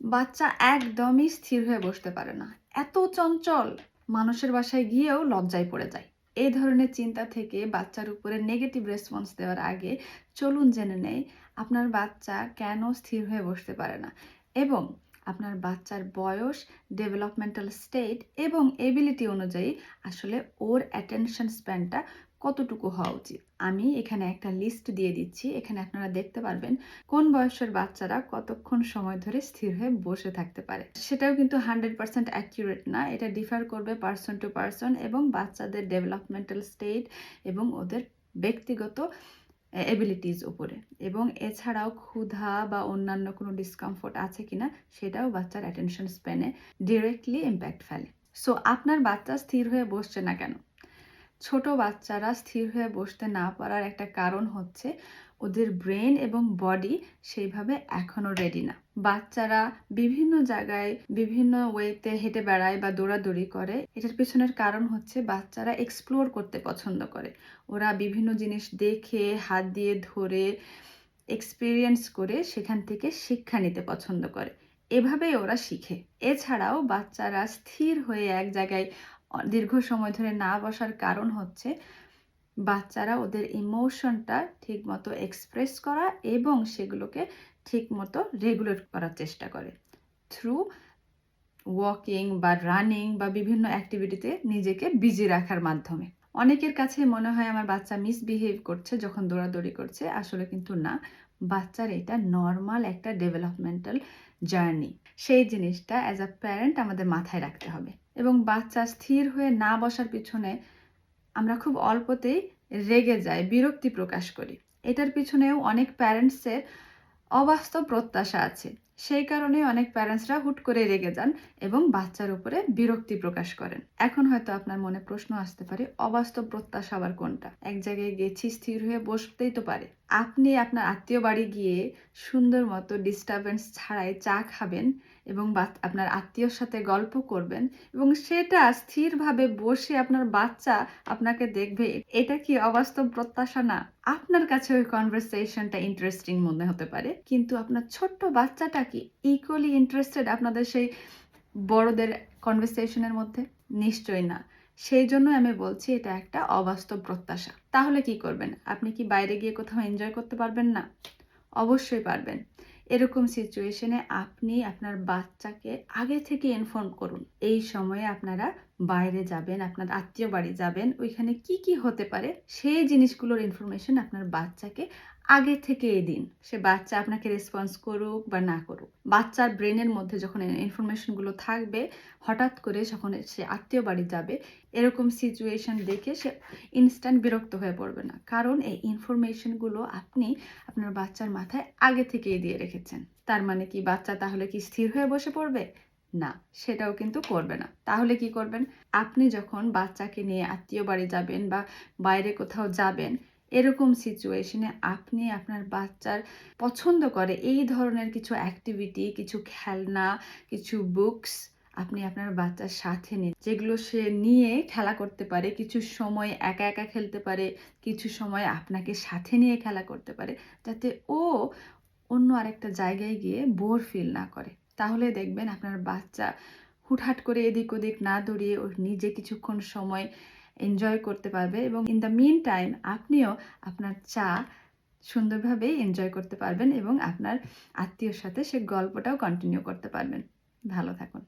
বাচ্চা একদমই স্থির হয়ে বসতে পারে না। এত চঞ্চল। মানুষের বাসায় গিয়েও লজ্জায় পড়ে যায়। এই ধরনের চিন্তা থেকে বাচ্চার উপরে নেগেটিভ রেসপন্স দেওয়ার আগে চলুন জেনে নেই, আপনার বাচ্চা কেন স্থির হয়ে বসতে পারে না এবং আপনার বাচ্চার বয়স ডেভেলপমেন্টাল স্টেট এবং এবিলিটি অনুযায়ী আসলে ওর অ্যাটেনশন স্প্যানটা কতটুকু হওয়া উচিত? আমি এখানে একটা লিস্ট দিয়ে দিচ্ছি। এখানে আপনারা দেখতে পারবেন কোন বয়সের বাচ্চারা কতক্ষণ সময় ধরে স্থির হয়ে বসে থাকতে পারে। সেটাও কিন্তু হান্ড্রেড পার্সেন্ট অ্যাকিউরেট না। এটা ডিফার করবে পার্সন টু পার্সন এবং বাচ্চাদের ডেভেলপমেন্টাল স্টেট এবং ওদের ব্যক্তিগত এবিলিটিস উপরে। এবং এছাড়াও ক্ষুধা বা অন্যান্য কোনো ডিসকমফোর্ট আছে কিনা সেটাও বাচ্চার অ্যাটেনশন স্প্যানে ডিরেক্টলি ইম্প্যাক্ট ফেলে। সো আপনার বাচ্চা স্থির হয়ে বসছে না কেন? ছোট বাচ্চারা স্থির হয়ে বসতে না পারার একটা কারণ হচ্ছে ওদের ব্রেন এবং বডি সেইভাবে এখনও রেডি না। বাচ্চারা বিভিন্ন জায়গায়, বিভিন্ন ওয়েতে হেঁটে বেড়ায় বা দৌড়াদৌড়ি করে, এটার পেছনের কারণ হচ্ছে বাচ্চারা এক্সপ্লোর করতে পছন্দ করে। ওরা বিভিন্ন জিনিস দেখে, হাত দিয়ে ধরে এক্সপিরিয়েন্স করে সেখান থেকে শিক্ষা নিতে পছন্দ করে। এভাবেই ওরা শিখে। এছাড়াও বাচ্চারা স্থির হয়ে এক জায়গায় দীর্ঘ সময় ধরে না বসার কারণ হচ্ছে বাচ্চারা ওদের ইমোশনটা ঠিকমতো এক্সপ্রেস করা এবং সেগুলোকে ঠিকমতো রেগুলেট করার চেষ্টা করে। থ্রু ওয়াকিং বা রানিং বা বিভিন্ন অ্যাক্টিভিটিতে নিজেকে বিজি রাখার মাধ্যমে। অনেকের কাছে মনে হয় আমার বাচ্চা মিসবিহেভ করছে যখন দৌড়াদৌড়ি করছে, আসলে কিন্তু না। বাচ্চার এটা নর্মাল একটা ডেভেলপমেন্টাল জার্নি সেই জিনিসটা অ্যাজ আ প্যারেন্ট আমাদের মাথায় রাখতে হবে। এবং বাচ্চা স্থির হয়ে না বসার পিছনে আমরা খুব অল্পতেই রেগে যাই, বিরক্তি প্রকাশ করি। এটার পিছনেও অনেক প্যারেন্টসের অবাস্তব প্রত্যাশা আছে। সেই কারণে অনেক প্যারেন্টসরা হুট করে রেগে যান এবং বাচ্চার উপরে বিরক্তি প্রকাশ করেন। এখন হয়তো আপনার মনে প্রশ্ন আসতে পারে, অবাস্তব প্রত্যাশা আবার কোনটা? এক জায়গায় গেছি, স্থির হয়ে বসতেই তো পারে। আপনি আপনার আত্মীয় বাড়ি গিয়ে সুন্দর মতো ডিস্টারবেন্স ছাড়াই চা খাবেন এবং আপনার আত্মীয়র সাথে গল্প করবেন এবং সেটা স্থিরভাবে বসে আপনার বাচ্চা আপনাকে দেখবে। এটা কি অবাস্তব প্রত্যাশা? না, আপনার কাছে ওই কনভারসেশনটা ইন্টারেস্টিং মনে হতে পারে। কিন্তু আপনার ছোট্ট বাচ্চাটা কি ইকুয়ালি ইন্টারেস্টেড আপনাদের সেই বড়দের কনভারসেশনের মধ্যে? নিশ্চয়ই না। সেই জন্য আমি বলছি, এটা একটা অবাস্তব প্রত্যাশা। তাহলে কি করবেন? আপনি কি বাইরে গিয়ে কোথাও এনজয় করতে পারবেন না? অবশ্যই পারবেন। এরকম সিচুয়েশনে আপনি আপনার বাচ্চাকে আগে থেকে ইনফর্ম করুন। এই সময়ে আপনারা বাইরে যাবেন, আপনার আত্মীয় বাড়ি যাবেন, ওইখানে কি কি হতে পারে, সেই জিনিসগুলোর ইনফরমেশন আপনার বাচ্চাকে আগে থেকে দিন। সে বাচ্চা আপনাকে রেসপন্স করুক বা না করুক। বাচ্চার ব্রেনের মধ্যে যখন ইনফরমেশনগুলো থাকবে, হঠাৎ করে যখন সে আত্মীয় বাড়ি যাবে, এরকম সিচুয়েশন দেখে সে ইনস্ট্যান্ট বিরক্ত হয়ে পড়বে না। কারণ এই ইনফরমেশনগুলো আপনি আপনার বাচ্চার মাথায় আগে থেকেই দিয়ে রেখেছেন। তার মানে কি, বাচ্চা তাহলে কি স্থির হয়ে বসে পড়বে? না, সেটাও কিন্তু করবে না। তাহলে কি করবেন? আপনি যখন বাচ্চাকে নিয়ে আত্মীয় বাড়ি যাবেন বা বাইরে কোথাও যাবেন, এরকম সিচুয়েশনে আপনি আপনার বাচ্চার পছন্দ করে এই ধরনের কিছু অ্যাক্টিভিটি কিছু খেলনা, কিছু বুকস আপনি আপনার বাচ্চার সাথে নিন। যেগুলো সে নিয়ে খেলা করতে পারে, কিছু সময় একা একা খেলতে পারে, কিছু সময় আপনাকে সাথে নিয়ে খেলা করতে পারে, যাতে ও অন্য আরেকটা জায়গায় গিয়ে বোর ফিল না করে। তাহলে দেখবেন আপনার বাচ্চা হুটহাট করে এদিক ওদিক না দৌড়িয়ে ওর নিজে কিছুক্ষণ সময় এনজয় করতে পারবে এবং ইন দ্য মিন টাইম আপনিও আপনার চা সুন্দরভাবে এনজয় করতে পারবেন এবং আপনার আত্মীয়র সাথে সে গল্পটাও কন্টিনিউ করতে পারবেন। ভালো থাকুন।